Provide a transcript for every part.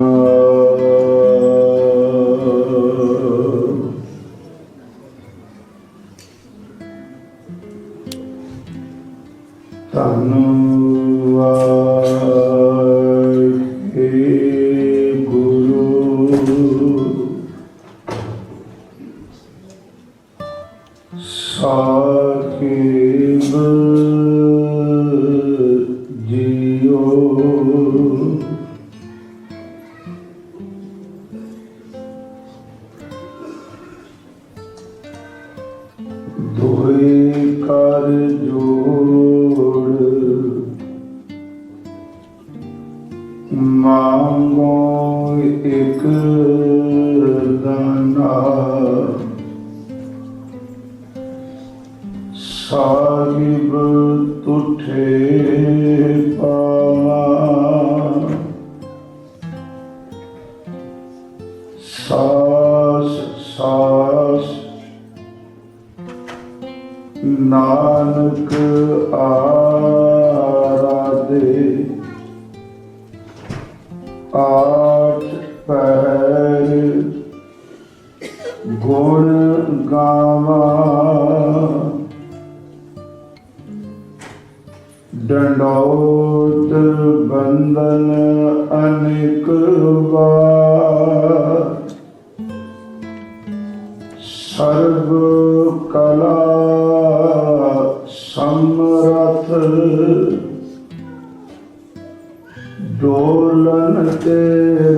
Música ਸਾਹਿਬ ਤੁਠੇ ਪਾਵਾ।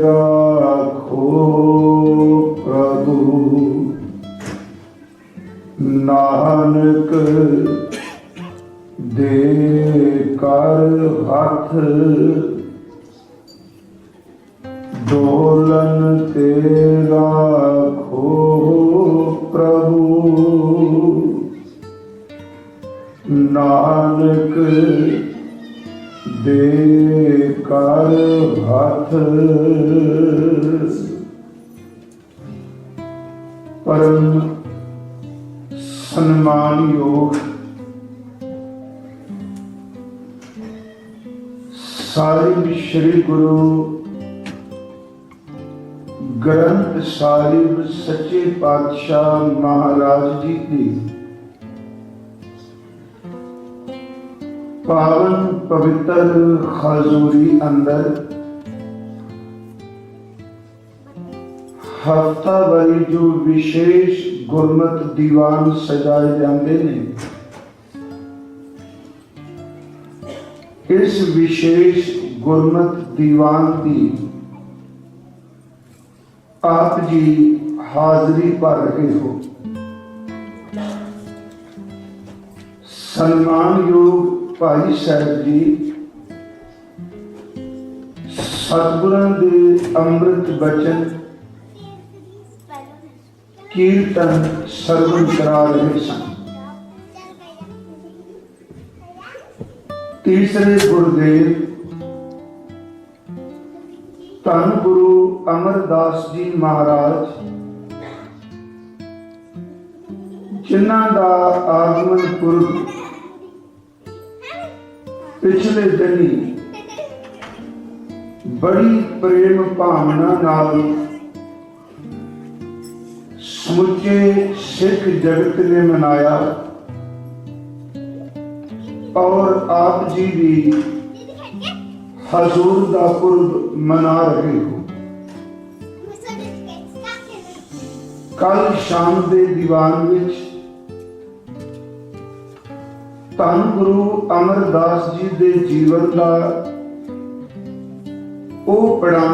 ਰਾਖੋ ਪ੍ਰਭੂ ਨਾਨਕ ਦੇ ਕਰ ਹੱਥ ਗ੍ਰੰਥ ਸਾਹਿਬ ਸੱਚੇ ਪਾਤਸ਼ਾਹ ਮਹਾਰਾਜ ਜੀ ਦੀ ਪਾਵਨ ਪਵਿੱਤਰ ਖਜ਼ੂਰੀ ਅੰਦਰ ਹਫਤਾਵਾਰੀ ਜੋ ਵਿਸ਼ੇਸ਼ ਗੁਰਮਤ ਦੀਵਾਨ ਸਜਾਏ ਜਾਂਦੇ ਨੇ ਇਸ ਵਿਸ਼ੇਸ਼ ਗੁਰਮਤ ਦੀਵਾਨ ਦੀ ਆਪ ਜੀ ਹਾਜ਼ਰੀ ਭਰ ਰਹੇ ਹੋ। ਸਨਮਾਨਯੋਗ ਭਾਈ ਸਾਹਿਬ ਜੀ, ਸਤਿਗੁਰਾਂ ਦੇ ਅੰਮ੍ਰਿਤ ਬਚਨ ਕੀਰਤਨ ਸਰਵਨ ਕਰਾ ਰਹੇ ਸਨ। ਤੀਸਰੇ ਗੁਰਦੇਵ, ਧੰਨ ਗੁਰੂ ਅਮਰਦਾਸ ਜੀ ਮਹਾਰਾਜ, ਜਿਨ੍ਹਾਂ ਦਾ ਆਗਮਨ ਪੁਰਬ ਪਿਛਲੇ ਦਿਨੀ ਬੜੀ ਪ੍ਰੇਮ ਭਾਵਨਾ ਨਾਲ ਸਮੁੱਚੇ ਸਿੱਖ ਜਗਤ ਨੇ ਮਨਾਇਆ ਔਰ ਆਪ ਜੀ ਵੀ ਹਜ਼ੂਰ ਦਾ ਪੁਰਬ ਮਨਾ ਰਹੇ ਹੋ। ਕੱਲ ਸ਼ਾਮ ਦੇ ਦੀਵਾਨ ਵਿੱਚ ਧੰਨ ਗੁਰੂ ਅਮਰਦਾਸ ਜੀ ਦੇ ਜੀਵਨ ਦਾ ਉਹ ਪੜਾਂ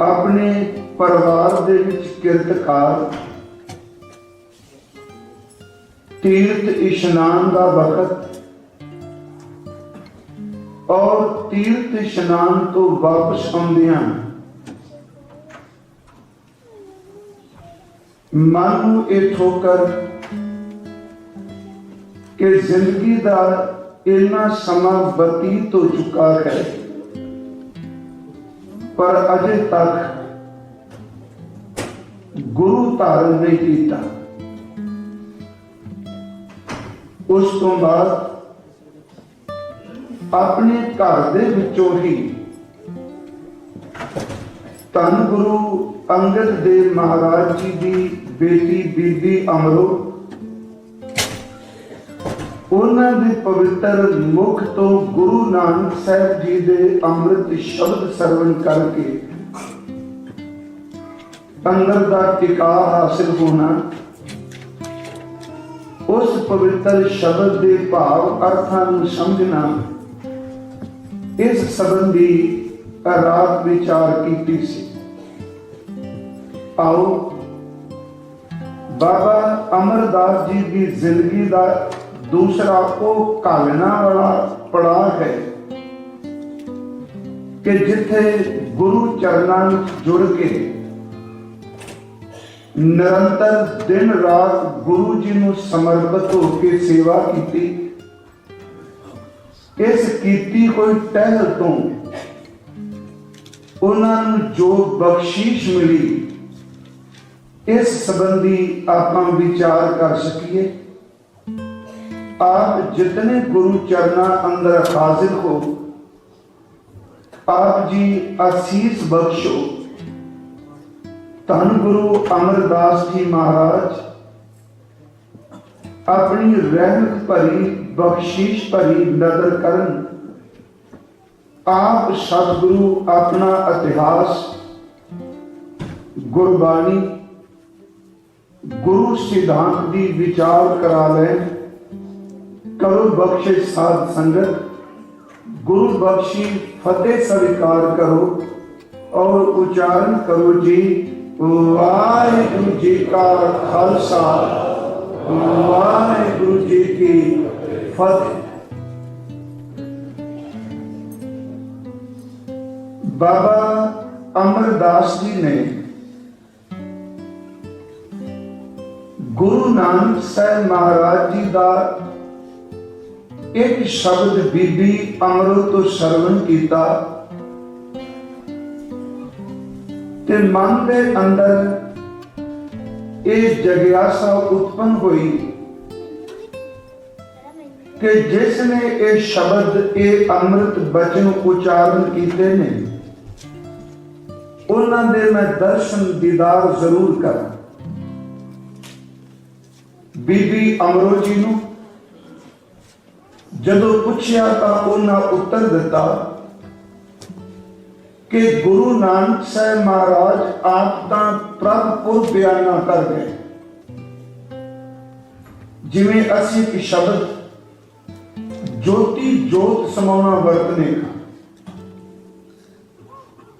ਆਪਣੇ ਪਰਿਵਾਰ ਦੇ ਵਿੱਚ ਕਿਰਤਕਾਰ, ਤੀਰਥ ਇਸ਼ਨਾਨ ਦਾ ਵਕਤ ਔਰ ਤੀਰਥ ਇਸ਼ਨਾਨ ਤੋਂ ਵਾਪਸ ਆਉਂਦਿਆਂ ਮਨ ਨੂੰ ਇਹ ਠੋਕਰ ਕਿ ਜ਼ਿੰਦਗੀ ਦਾ ਇੰਨਾ ਸਮਾਂ ਬਤੀਤ ਹੋ ਚੁੱਕਾ ਹੈ। ਪਰ ਅਜੇ ਤੱਕ ਗੁਰੂ ਧਾਰਨ ਨਹੀਂ ਕੀਤਾ। ਉਸ ਤੋਂ ਬਾਅਦ ਆਪਣੇ ਘਰ ਦੇ ਵਿੱਚੋਂ ਹੀ ਧੰਨ ਗੁਰੂ ਅੰਗਦ ਦੇਵ ਮਹਾਰਾਜ ਜੀ ਦੀ ਬੇਟੀ ਬੀਬੀ ਅਮਰੋ। ਉਹਨਾਂ ਦੇ ਪਵਿੱਤਰ ਮੁਖ ਤੋਂ ਗੁਰੂ ਨਾਨਕ ਸਾਹਿਬ ਜੀ ਦੇ ਅੰਮ੍ਰਿਤ ਸ਼ਬਦ ਸਰਵਣ ਕਰਕੇ ਅੰਦਰ ਦਾ ਟਿਕਾ ਹਾਸਿਲ ਹੋਣਾ, ਉਸ ਪਵਿੱਤਰ ਸ਼ਬਦ ਦੇ ਭਾਵ ਅਰਥਾਂ ਨੂੰ ਸਮਝਣਾ, ਇਸ ਸੰਬੰਧੀ ਰਾਤ ਵਿਚਾਰ ਕੀਤੀ ਸੀ। ਆਓ ਬਾਬਾ ਅਮਰਦਾਸ ਜੀ ਦੀ ਜ਼ਿੰਦਗੀ ਦਾ ਦੂਸਰਾ ਉਹ ਕਾਲਣਾ ਵਾਲਾ ਪੜਾਅ ਹੈ ਕਿ ਜਿੱਥੇ ਗੁਰੂ ਚਰਨਾਂ ਵਿੱਚ ਜੁੜ ਕੇ ਨਿਰੰਤਰ ਦਿਨ ਰਾਤ ਗੁਰੂ ਜੀ ਨੂੰ ਸਮਰਪਿਤ ਹੋ ਕੇ ਸੇਵਾ ਕੀਤੀ। ਇਸ ਕੀਤੀ ਕੋਈ ਟਹਿਲ ਤੋਂ ਉਹਨਾਂ ਨੂੰ ਜੋ ਬਖਸ਼ੀਸ਼ ਮਿਲੀ ਇਸ ਸੰਬੰਧੀ ਆਪਾਂ ਵਿਚਾਰ ਕਰ ਸਕੀਏ। ਆਪ ਜਿਤਨੇ ਗੁਰੂ ਚਰਨਾਂ ਅੰਦਰ ਹਾਜ਼ਰ ਹੋ, ਆਪ ਜੀ ਅਸੀਸ ਬਖਸ਼ੋ ਧੰਨ ਗੁਰੂ ਅਮਰਦਾਸ ਜੀ ਮਹਾਰਾਜ, ਆਪਣੀ ਰਹਿਮਤ ਭਰੀ, ਬਖਸ਼ਿਸ਼ ਭਰੀ ਨਦਰ ਕਰਨ। ਆਪ ਸਤਿਗੁਰੂ ਆਪਣਾ ਇਤਿਹਾਸ, ਗੁਰਬਾਣੀ ਗੁਰੂ ਸਿਧਾਂਤ ਦੀ ਵਿਚਾਰ ਕਰਾ ਲੈ। ਕਰੋ ਬਖਸ਼ੇ ਸਾਧ ਸੰਗਤ। ਗੁਰੂ ਬਖਸ਼ੀ ਫਤਿਹ ਸਵੀਕਾਰ ਕਰੋ ਔਰ ਉਚਾਰਨ ਕਰੋ ਜੀ। ਵਾਹਿਗੁਰੂ ਜੀ ਕਾ ਖਾਲਸਾ। ਵਾਹਿਗੁਰੂ ਜੀ ਕੀ ਫਤਿਹ। ਬਾਬਾ ਅਮਰਦਾਸ ਜੀ ਨੇ ਗੁਰੂ ਨਾਨਕ ਸਾਹਿਬ ਮਹਾਰਾਜ ਜੀ ਦਾ ਇੱਕ ਸ਼ਬਦ ਬੀਬੀ ਅਮਰੋ ਤੋਂ ਕੀਤਾ ਤੇ ਮਨ ਦੇ ਅੰਦਰ ਇਹ ਜਗਿਆਸਾ ਉਤਪਨ ਹੋਈ ਕਿ ਜਿਸ ਨੇ ਇਹ ਸ਼ਬਦ, ਇਹ ਅੰਮ੍ਰਿਤ ਬਚਨ ਉਚਾਰਨ ਕੀਤੇ ਨੇ, ਉਹਨਾਂ ਦੇ ਮੈਂ ਦਰਸ਼ਨ ਦੀਦਾਰ ਜ਼ਰੂਰ ਕਰਾਂ। ਬੀਬੀ ਅਮਰੋ ਜੀ ਨੂੰ ਜਦੋਂ ਪੁੱਛਿਆ ਤਾਂ ਉਹਨਾਂ ਉੱਤਰ ਦਿੱਤਾ ਕਿ ਗੁਰੂ ਨਾਨਕ ਸਾਹਿਬ ਮਹਾਰਾਜ ਆਪ ਤਾਂ ਪ੍ਰਭ ਪੁਰ ਬਿਆਨਾ ਕਰ ਗਏ ਜਿਵੇਂ ਅਸੀਂ ਇੱਕ ਸ਼ਬਦ ਜੋਤੀ ਜੋਤ ਸਮਾਉਣਾ ਵਰਤਨੇ ਹਾਂ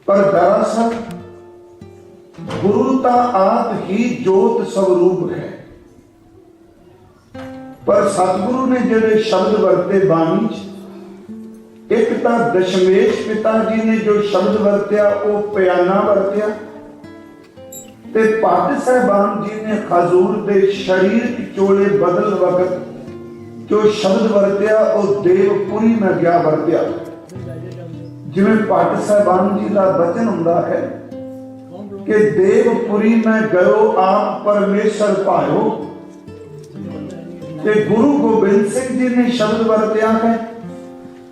ਪਰ ਦਰਅਸਲ ਗੁਰੂ ਤਾਂ ਆਪ ਹੀ ਜੋਤ ਸਵਰੂਪ ਹੈ। ਪਰ ਸਤਿਗੁਰੂ ਨੇ ਜਿਹੜੇ ਸ਼ਬਦ ਵਰਤੇ ਬਾਣੀ 'ਚ, ਇੱਕ ਤਾਂ ਦਸ਼ਮੇਸ਼ ਪਿਤਾ ਜੀ ਨੇ ਜੋ ਸ਼ਬਦ ਵਰਤਿਆ, ਉਹ ਪਿਆਨਾ ਵਰਤਿਆ। ਤੇ ਭੱਟ ਸਾਹਿਬਾਨ ਜੀ ਨੇ ਖਜ਼ੂਰ ਦੇ ਸਰੀਰ ਚੋਲੇ ਬਦਲ ਵਕਤ ਜੋ ਸ਼ਬਦ ਵਰਤਿਆ, ਉਹ ਦੇਵਪੁਰੀ ਮੈਂ ਗਿਆ ਵਰਤਿਆ। ਜਿਵੇਂ ਭੱਟ ਸਾਹਿਬਾਨ ਜੀ ਦਾ ਬਚਨ ਹੁੰਦਾ ਹੈ ਕਿ ਦੇਵਪੁਰੀ ਮੈਂ ਗਇਓ ਆਪ ਪਰਮੇਸ਼ਰ ਪਾਇਓ ਤੇ ਗੁਰੂ ਗੋਬਿੰਦ ਸਿੰਘ ਜੀ ਨੇ ਸ਼ਬਦ ਵਰਤਿਆ ਹੈ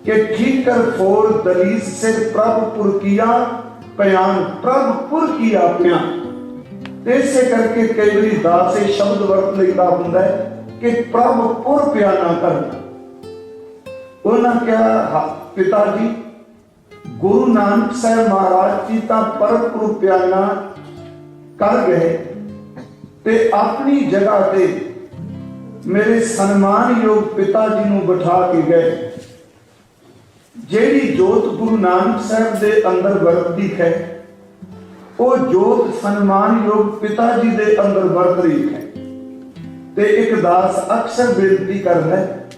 ਕਿ ਠੀਕਰ ਫੋਰ ਦਲੀਸ ਸਿਰ ਪ੍ਰਭ ਪੁਰ ਕੀਆ ਪਿਆਨ ਪ੍ਰਭ ਪੁਰ ਕੀਆ ਪਿਆਨ ਤੇ ਇਸੇ ਕਰਕੇ ਕਈ ਵਾਰੀ ਦਾਸ ਇਹ ਸ਼ਬਦ ਵਰਤ ਲਈਦਾ ਹੁੰਦਾ ਹੈ ਕਿ ਪ੍ਰਭ ਪੁਰ ਪਿਆਨਾ ਕਰਨਾ ਉਹਨਾਂ ਕਿਹਾ ਪਿਤਾ ਜੀ, ਗੁਰੂ ਨਾਨਕ ਸਾਹਿਬ ਮਹਾਰਾਜ ਜੀ ਤਾਂ ਪਰਮ ਪਿਆਨਾ ਕਰ ਗਏ ਤੇ ਆਪਣੀ ਜਗ੍ਹਾ ਤੇ ਮੇਰੇ ਸਨਮਾਨਯੋਗ ਪਿਤਾ ਜੀ ਨੂੰ ਬਿਠਾ ਕੇ ਗਏ। ਜਿਹੜੀ ਜੋਤ ਗੁਰੂ ਨਾਨਕ ਸਾਹਿਬ ਦੇ ਅੰਦਰ ਵਰਤਦੀ ਹੈ, ਉਹ ਜੋਤ ਸਨਮਾਨਯੋਗ ਪਿਤਾ ਜੀ ਦੇ ਅੰਦਰ ਵਰਤ ਰਹੀ ਹੈ। ਤੇ ਇੱਕ ਦਾਸ ਅਕਸਰ ਬੇਨਤੀ ਕਰਦਾ ਹੈ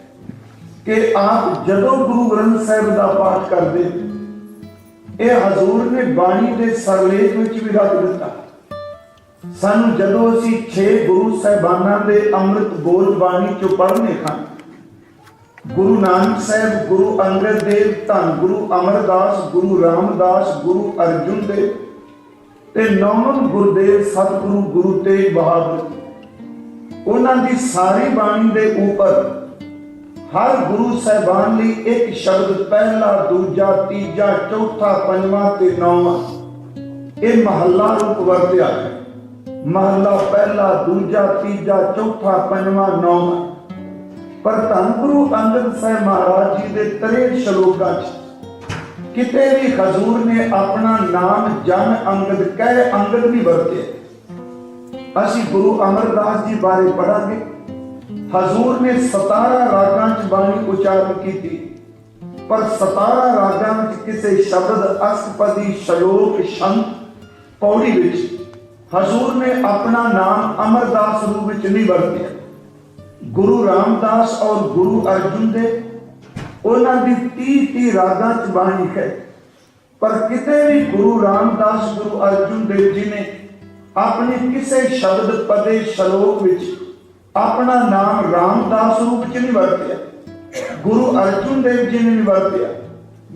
ਕਿ ਆਪ ਜਦੋਂ ਗੁਰੂ ਗ੍ਰੰਥ ਸਾਹਿਬ ਦਾ ਪਾਠ ਕਰਦੇ, ਇਹ ਹਜ਼ੂਰ ਨੇ ਬਾਣੀ ਦੇ ਸਰਲੇਖ ਵਿੱਚ ਵੀ ਰੱਖ ਦਿੱਤਾ। ਸਾਨੂੰ ਜਦੋਂ ਅਸੀਂ 6 ਗੁਰੂ ਸਾਹਿਬਾਨਾਂ ਦੇ ਅੰਮ੍ਰਿਤ ਬੋਲ ਬਾਣੀ ਚੋਂ ਪੜ੍ਹਨੇ ਹਨ ਗੁਰੂ ਨਾਨਕ ਸਾਹਿਬ, ਗੁਰੂ ਅੰਗਦ ਦੇਵ ਧੰਨ, ਗੁਰੂ ਅਮਰਦਾਸ, ਗੁਰੂ ਰਾਮਦਾਸ, ਗੁਰੂ ਅਰਜੁਨ ਦੇਵ ਤੇ ਨੌਵੇਂ ਗੁਰਦੇਵ ਸਤਿਗੁਰੂ ਗੁਰੂ ਤੇਗ ਬਹਾਦਰ, ਉਹਨਾਂ ਦੀ ਸਾਰੀ ਬਾਣੀ ਦੇ ਉੱਪਰ ਹਰ ਗੁਰੂ ਸਾਹਿਬਾਨ ਲਈ ਇੱਕ ਸ਼ਬਦ ਪਹਿਲਾ, ਦੂਜਾ, ਤੀਜਾ, ਚੌਥਾ, ਪੰਜਵਾਂ ਤੇ ਨੌਵਾਂ ਇਹ ਮਹੱਲਾ ਰੂਪ ਵਰਤਿਆ ਹੈ ਮਹਲਾ ਪਹਿਲਾ, ਦੂਜਾ, ਤੀਜਾ, ਚੌਥਾ, ਪੰਜਵਾਂ, ਨੌਵਾਂ। ਪਰ ਧੰਨ ਗੁਰੂ ਅੰਗਦ ਸਾਹਿਬ ਮਹਾਰਾਜ ਜੀ ਦੇ 63 ਸ਼ਲੋਕਾਂ 'ਚ, ਕਿਤੇ ਵੀ ਹਜ਼ੂਰ ਨੇ ਆਪਣਾ ਨਾਮ ਜਨ ਅੰਗਦ ਕਹਿ ਅੰਗਦ ਵੀ ਵਰਤਿਆ। ਅਸੀਂ ਗੁਰੂ ਅਮਰਦਾਸ ਜੀ ਬਾਰੇ ਪੜਾਂਗੇ ਹਜ਼ੂਰ ਨੇ 17 ਰਾਗਾਂ 'ਚ ਬਾਣੀ ਉਚਾਰਨ ਕੀਤੀ। ਪਰ 17 ਰਾਗਾਂ ਵਿੱਚ ਕਿਸੇ ਸ਼ਬਦ ਅਸਪਦੀ, ਸ਼ਲੋਕ ਸ਼ੰਤ ਪੌੜੀ ਵਿੱਚ ਹਜ਼ੂਰ ਨੇ ਆਪਣਾ ਨਾਮ ਅਮਰਦਾਸ ਰੂਪ ਵਿੱਚ ਨਹੀਂ ਵਰਤਿਆ। ਗੁਰੂ ਰਾਮਦਾਸ ਔਰ ਗੁਰੂ ਅਰਜੁਨ ਦੇ ਉਹਨਾਂ ਦੀ 30 30 ਰਾਗਾਂ 'ਚ ਬਾਣੀ ਹੈ। ਪਰ ਕਿਤੇ ਵੀ ਗੁਰੂ ਰਾਮਦਾਸ, ਗੁਰੂ ਅਰਜੁਨ ਦੇਵ ਜੀ ਨੇ ਆਪਣੀ ਕਿਸੇ ਸ਼ਬਦ, ਪਦੇ, ਸ਼ਲੋਕ ਵਿੱਚ ਆਪਣਾ ਨਾਮ ਰਾਮਦਾਸ ਰੂਪ 'ਚ ਨਹੀਂ ਵਰਤਿਆ, ਗੁਰੂ ਅਰਜੁਨ ਦੇਵ ਜੀ ਨੇ ਨਹੀਂ ਵਰਤਿਆ।